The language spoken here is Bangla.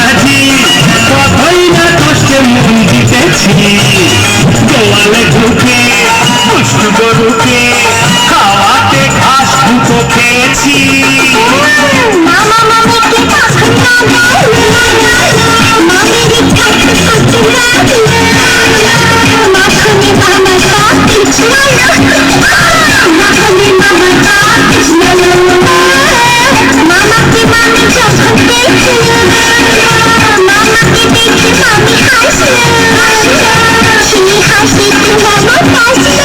কাজী কতই না কষ্টে মন দিতেছি। গোয়ালে ঢুকে পুষ্ট গরুকে খাওয়াতে ঘাস দুটো খেয়েছি। মামা মামা I see